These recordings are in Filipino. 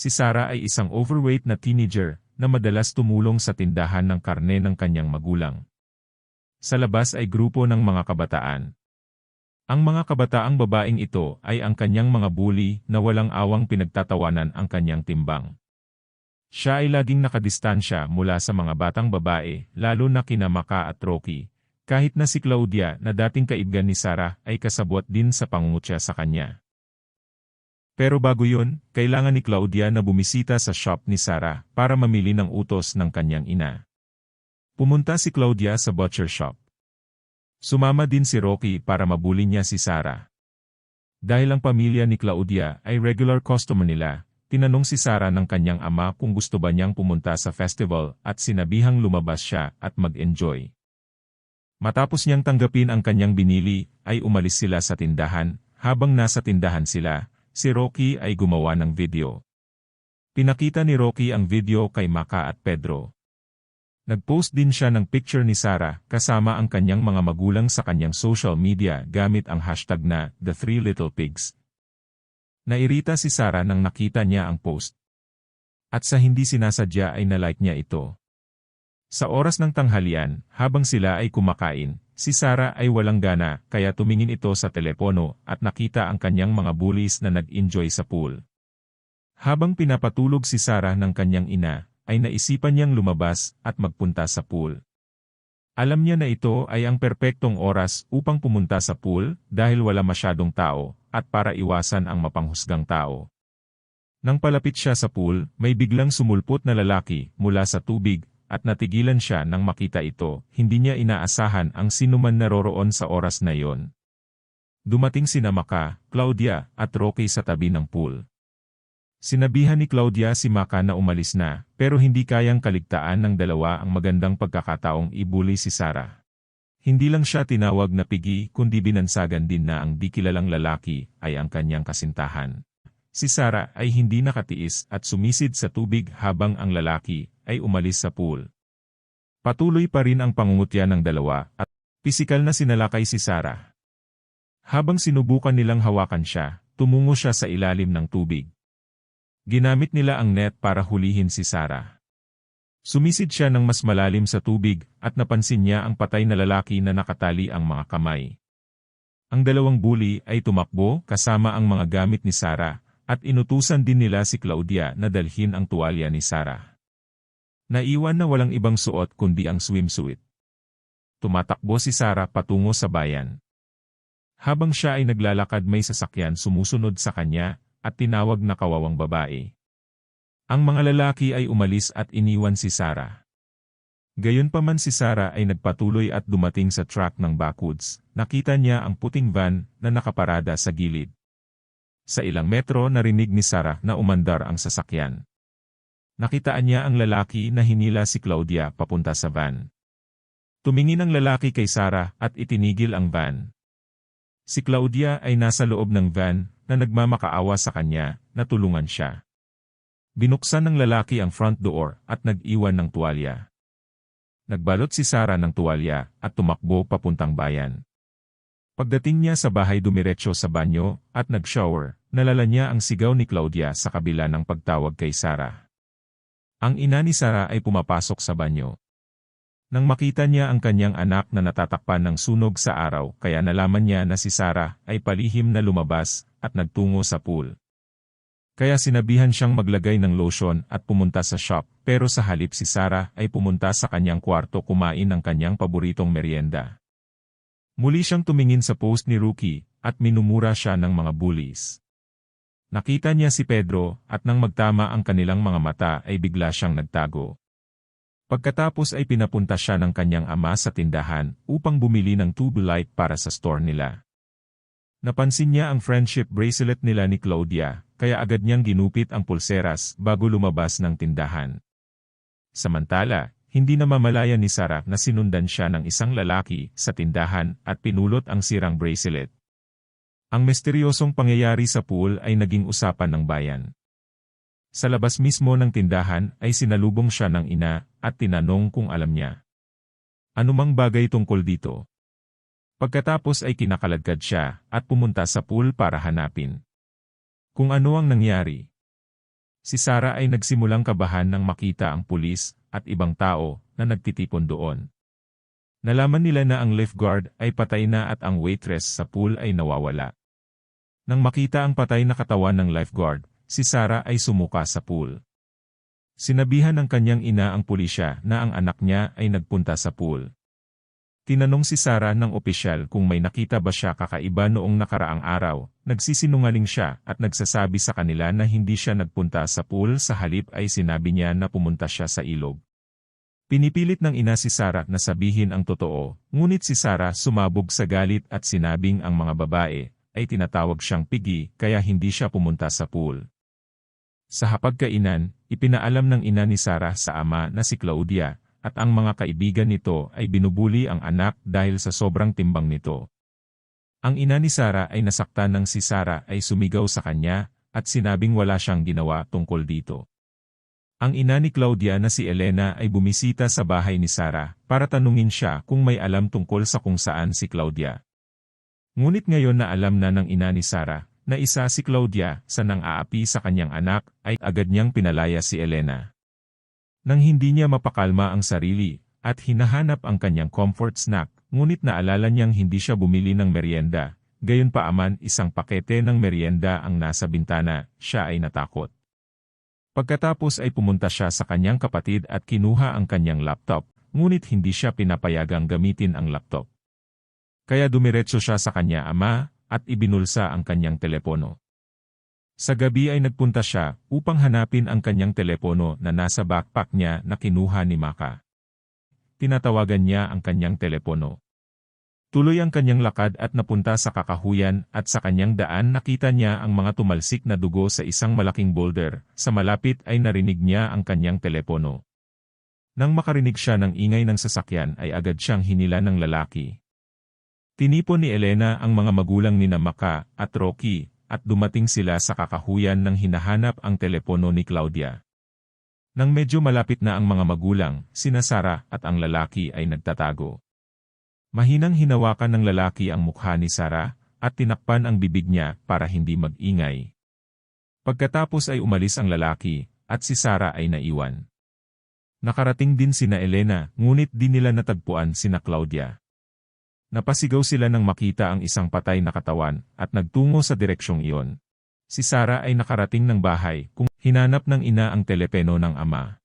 Si Sarah ay isang overweight na teenager na madalas tumulong sa tindahan ng karne ng kanyang magulang. Sa labas ay grupo ng mga kabataan. Ang mga kabataang babaeng ito ay ang kanyang mga bully na walang awang pinagtatawanan ang kanyang timbang. Siya ay laging nakadistansya mula sa mga batang babae, lalo na kina Maka at Rocky, kahit na si Claudia na dating kaibgan ni Sarah ay kasabwat din sa pangungutya sa kanya. Pero bago yun, kailangan ni Claudia na bumisita sa shop ni Sarah para mamili ng utos ng kanyang ina. Pumunta si Claudia sa butcher shop. Sumama din si Rocky para mabuli niya si Sarah. Dahil ang pamilya ni Claudia ay regular customer nila, tinanong si Sarah ng kanyang ama kung gusto ba niyang pumunta sa festival at sinabihang lumabas siya at mag-enjoy. Matapos niyang tanggapin ang kanyang binili, ay umalis sila sa tindahan, habang nasa tindahan sila, si Rocky ay gumawa ng video. Pinakita ni Rocky ang video kay Maka at Pedro. Nagpost din siya ng picture ni Sarah kasama ang kanyang mga magulang sa kanyang social media gamit ang hashtag na The Three Little Pigs. Nairita si Sarah nang nakita niya ang post. At sa hindi sinasadya ay nalike niya ito. Sa oras ng tanghalian, habang sila ay kumakain, Si Sarah ay walang gana kaya tumingin ito sa telepono at nakita ang kanyang mga bullies na nag-enjoy sa pool. Habang pinapatulog si Sarah ng kanyang ina, ay naisipan niyang lumabas at magpunta sa pool. Alam niya na ito ay ang perpektong oras upang pumunta sa pool dahil wala masyadong tao at para iwasan ang mapanghusgang tao. Nang palapit siya sa pool, may biglang sumulpot na lalaki mula sa tubig at natigilan siya nang makita ito, hindi niya inaasahan ang sinuman naroroon sa oras na iyon. Dumating sina Maka, Claudia, at Rocky sa tabi ng pool. Sinabihan ni Claudia si Maka na umalis na, pero hindi kayang kaligtaan ng dalawa ang magandang pagkakataong ibuli si Sarah. Hindi lang siya tinawag na pigi kundi binansagan din na ang di kilalang lalaki ay ang kanyang kasintahan. Si Sarah ay hindi nakatiis at sumisid sa tubig habang ang lalaki ay umalis sa pool. Patuloy pa rin ang pangungutya ng dalawa at pisikal na sinalakay si Sarah. Habang sinubukan nilang hawakan siya, tumungo siya sa ilalim ng tubig. Ginamit nila ang net para hulihin si Sarah. Sumisid siya ng mas malalim sa tubig at napansin niya ang patay na lalaki na nakatali ang mga kamay. Ang dalawang bully ay tumakbo kasama ang mga gamit ni Sarah at inutusan din nila si Claudia na dalhin ang tuwalya ni Sarah. Naiwan na walang ibang suot kundi ang swimsuit. Tumatakbo si Sarah patungo sa bayan. Habang siya ay naglalakad may sasakyan sumusunod sa kanya at tinawag na kawawang babae. Ang mga lalaki ay umalis at iniwan si Sarah. Gayunpaman si Sarah ay nagpatuloy at dumating sa track ng backwoods. Nakita niya ang puting van na nakaparada sa gilid. Sa ilang metro narinig ni Sarah na umandar ang sasakyan. Nakitaan niya ang lalaki na hinila si Claudia papunta sa van. Tumingin ang lalaki kay Sarah at itinigil ang van. Si Claudia ay nasa loob ng van na nagmamakaawa sa kanya, natulungan siya. Binuksan ng lalaki ang front door at nag-iwan ng tuwalya. Nagbalot si Sarah ng tuwalya at tumakbo papuntang bayan. Pagdating niya sa bahay dumiretso sa banyo at nag-shower, nalala niya ang sigaw ni Claudia sa kabila ng pagtawag kay Sarah. Ang ina ni Sarah ay pumapasok sa banyo. Nang makita niya ang kanyang anak na natatakpan ng sunog sa araw kaya nalaman niya na si Sarah ay palihim na lumabas at nagtungo sa pool. Kaya sinabihan siyang maglagay ng lotion at pumunta sa shop pero sa halip si Sarah ay pumunta sa kanyang kwarto kumain ng kanyang paboritong merienda. Muli siyang tumingin sa post ni Rookie at minumura siya ng mga bullies. Nakita niya si Pedro at nang magtama ang kanilang mga mata ay bigla siyang nagtago. Pagkatapos ay pinapunta siya ng kanyang ama sa tindahan upang bumili ng tube light para sa store nila. Napansin niya ang friendship bracelet nila ni Claudia, kaya agad niyang ginupit ang pulseras bago lumabas ng tindahan. Samantala, hindi na mamalaya ni Sarah na sinundan siya ng isang lalaki sa tindahan at pinulot ang sirang bracelet. Ang misteryosong pangyayari sa pool ay naging usapan ng bayan. Sa labas mismo ng tindahan ay sinalubong siya ng ina at tinanong kung alam niya. Anumang bagay tungkol dito. Pagkatapos ay kinakaladkad siya at pumunta sa pool para hanapin. Kung ano ang nangyari. Si Sarah ay nagsimulang kabahan nang makita ang pulis at ibang tao na nagtitipon doon. Nalaman nila na ang lifeguard ay patay na at ang waitress sa pool ay nawawala. Nang makita ang patay na katawan ng lifeguard, si Sarah ay sumuka sa pool. Sinabihan ng kanyang ina ang pulisya na ang anak niya ay nagpunta sa pool. Tinanong si Sarah ng opisyal kung may nakita ba siya kakaiba noong nakaraang araw. Nagsisinungaling siya at nagsasabi sa kanila na hindi siya nagpunta sa pool sa halip ay sinabi niya na pumunta siya sa ilog. Pinipilit ng ina si Sarah na sabihin ang totoo, ngunit si Sarah sumabog sa galit at sinabing ang mga babae ay tinatawag siyang pigi kaya hindi siya pumunta sa pool. Sa hapagkainan, ipinaalam ng ina ni Sarah sa ama na si Claudia, at ang mga kaibigan nito ay binubuli ang anak dahil sa sobrang timbang nito. Ang ina ni Sarah ay nasaktan ng si Sarah ay sumigaw sa kanya, at sinabing wala siyang ginawa tungkol dito. Ang ina ni Claudia na si Elena ay bumisita sa bahay ni Sarah para tanungin siya kung may alam tungkol sa kung saan si Claudia. Ngunit ngayon na alam na ng ina ni Sarah na isa si Claudia sa nang aapi sa kanyang anak, ay agad niyang pinalaya si Elena. Nang hindi niya mapakalma ang sarili, at hinahanap ang kanyang comfort snack, ngunit naalala niyang hindi siya bumili ng merienda, gayon pa aman isang pakete ng merienda ang nasa bintana, siya ay natakot. Pagkatapos ay pumunta siya sa kanyang kapatid at kinuha ang kanyang laptop, ngunit hindi siya pinapayagang gamitin ang laptop. Kaya dumiretso siya sa kanya ama, at ibinulsa ang kanyang telepono. Sa gabi ay nagpunta siya upang hanapin ang kanyang telepono na nasa backpack niya na kinuha ni Maka. Tinatawagan niya ang kanyang telepono. Tuloy ang kanyang lakad at napunta sa kakahuyan at sa kanyang daan nakita niya ang mga tumalsik na dugo sa isang malaking boulder. Sa malapit ay narinig niya ang kanyang telepono. Nang makarinig siya ng ingay ng sasakyan ay agad siyang hinila ng lalaki. Tinipon ni Elena ang mga magulang ni Namaka at Rocky, at dumating sila sa kakahuyan nang hinahanap ang telepono ni Claudia. Nang medyo malapit na ang mga magulang, sina Sara at ang lalaki ay nagtatago. Mahinang hinawakan ng lalaki ang mukha ni Sara, at tinakpan ang bibig niya para hindi mag-ingay. Pagkatapos ay umalis ang lalaki, at si Sara ay naiwan. Nakarating din sina Elena, ngunit di nila natagpuan sina Claudia. Napasigaw sila nang makita ang isang patay na katawan at nagtungo sa direksyong iyon. Si Sara ay nakarating ng bahay kung hinanap ng ina ang telepeno ng ama.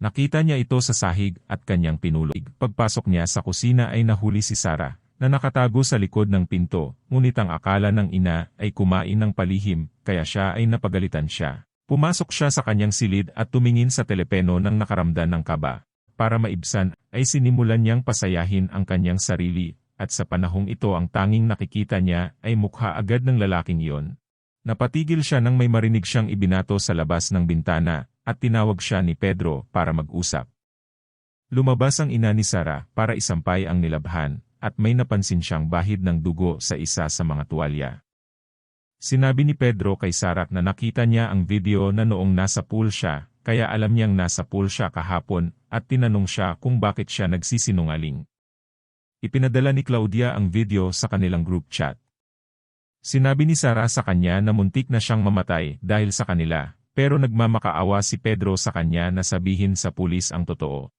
Nakita niya ito sa sahig at kanyang pinulog. Pagpasok niya sa kusina ay nahuli si Sara na nakatago sa likod ng pinto, ngunit ang akala ng ina ay kumain ng palihim, kaya siya ay napagalitan siya. Pumasok siya sa kanyang silid at tumingin sa telepeno ng nakaramdan ng kaba. Para maibsan, ay sinimulan niyang pasayahin ang kanyang sarili at sa panahong ito ang tanging nakikita niya ay mukha agad ng lalaking iyon. Napatigil siya nang may marinig siyang ibinato sa labas ng bintana, at tinawag siya ni Pedro para mag-usap. Lumabas ang ina ni Sara para isampay ang nilabhan, at may napansin siyang bahid ng dugo sa isa sa mga tuwalya. Sinabi ni Pedro kay Sara na nakita niya ang video na noong nasa pool siya, kaya alam niyang nasa pool siya kahapon, at tinanong siya kung bakit siya nagsisinungaling. Ipinadala ni Claudia ang video sa kanilang group chat. Sinabi ni Sara sa kanya na muntik na siyang mamatay dahil sa kanila, pero nagmamakaawa si Pedro sa kanya na sabihin sa pulis ang totoo.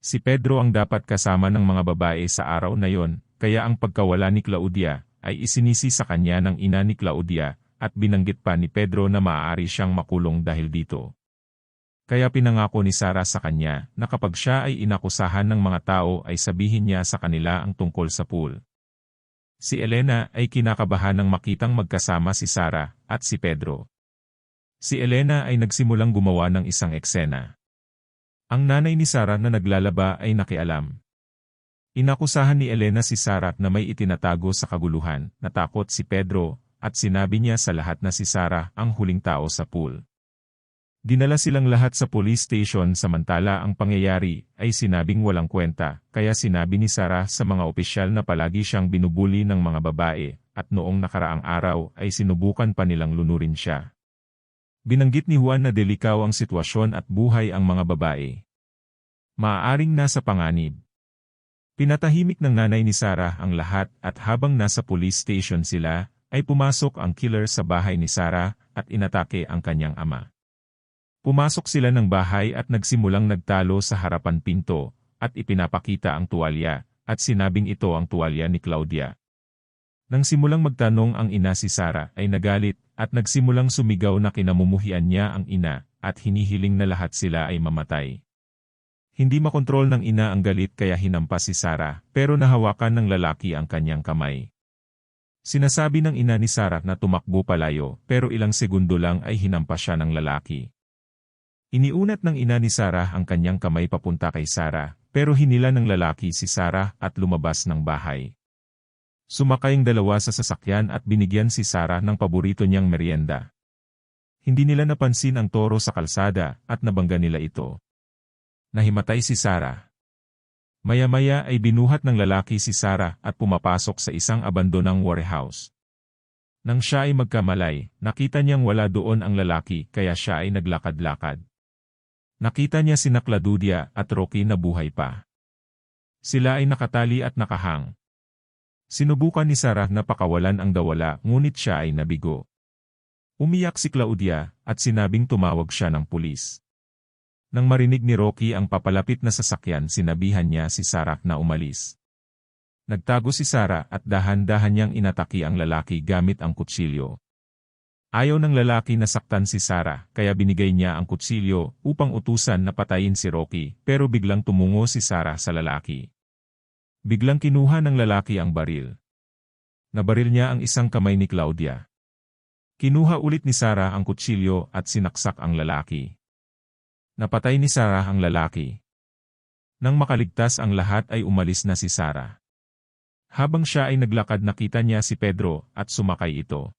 Si Pedro ang dapat kasama ng mga babae sa araw na yon, kaya ang pagkawala ni Claudia ay isinisi sa kanya ng ina ni Claudia at binanggit pa ni Pedro na maaari siyang makulong dahil dito. Kaya pinangako ni Sarah sa kanya na kapag siya ay inakusahan ng mga tao ay sabihin niya sa kanila ang tungkol sa pool. Si Elena ay kinakabahan ng makitang magkasama si Sarah at si Pedro. Si Elena ay nagsimulang gumawa ng isang eksena. Ang nanay ni Sarah na naglalaba ay nakialam. Inakusahan ni Elena si Sarah na may itinatago sa kaguluhan, natakot si Pedro, at sinabi niya sa lahat na si Sarah ang huling tao sa pool. Dinala silang lahat sa police station samantala ang pangyayari ay sinabing walang kwenta, kaya sinabi ni Sarah sa mga opisyal na palagi siyang binubuli ng mga babae, at noong nakaraang araw ay sinubukan pa nilang lunurin siya. Binanggit ni Juan na delikaw ang sitwasyon at buhay ang mga babae. Maaaring nasa panganib. Pinatahimik ng nanay ni Sarah ang lahat at habang nasa police station sila, ay pumasok ang killer sa bahay ni Sarah at inatake ang kanyang ama. Pumasok sila ng bahay at nagsimulang nagtalo sa harapan pinto, at ipinapakita ang tuwalya, at sinabing ito ang tuwalya ni Claudia. Nang simulang magtanong ang ina si Sara ay nagalit, at nagsimulang sumigaw na kinamumuhian niya ang ina, at hinihiling na lahat sila ay mamatay. Hindi makontrol ng ina ang galit kaya hinampas si Sara, pero nahawakan ng lalaki ang kanyang kamay. Sinasabi ng ina ni Sarah na tumakbo palayo, pero ilang segundo lang ay hinampas siya ng lalaki. Iniunat ng ina ni Sarah ang kanyang kamay papunta kay Sarah, pero hinila ng lalaki si Sarah at lumabas ng bahay. Sumakay ang dalawa sa sasakyan at binigyan si Sarah ng paborito niyang merienda. Hindi nila napansin ang toro sa kalsada at nabangga nila ito. Nahimatay si Sarah. Maya-maya ay binuhat ng lalaki si Sarah at pumapasok sa isang abandonang warehouse. Nang siya ay magkamalay, nakita niyang wala doon ang lalaki kaya siya ay naglakad-lakad. Nakita niya si Nakladudia at Rocky na buhay pa. Sila ay nakatali at nakahang. Sinubukan ni Sarah na pakawalan ang dawala ngunit siya ay nabigo. Umiyak si Claudia at sinabing tumawag siya ng pulis. Nang marinig ni Rocky ang papalapit na sasakyan sinabihan niya si Sarah na umalis. Nagtago si Sarah at dahan-dahan niyang inataki ang lalaki gamit ang kutsilyo. Ayaw ng lalaki na saktan si Sarah, kaya binigay niya ang kutsilyo upang utusan na patayin si Rocky, pero biglang tumungo si Sarah sa lalaki. Biglang kinuha ng lalaki ang baril. Nabaril niya ang isang kamay ni Claudia. Kinuha ulit ni Sarah ang kutsilyo at sinaksak ang lalaki. Napatay ni Sarah ang lalaki. Nang makaligtas ang lahat ay umalis na si Sarah. Habang siya ay naglakad nakita niya si Pedro at sumakay ito.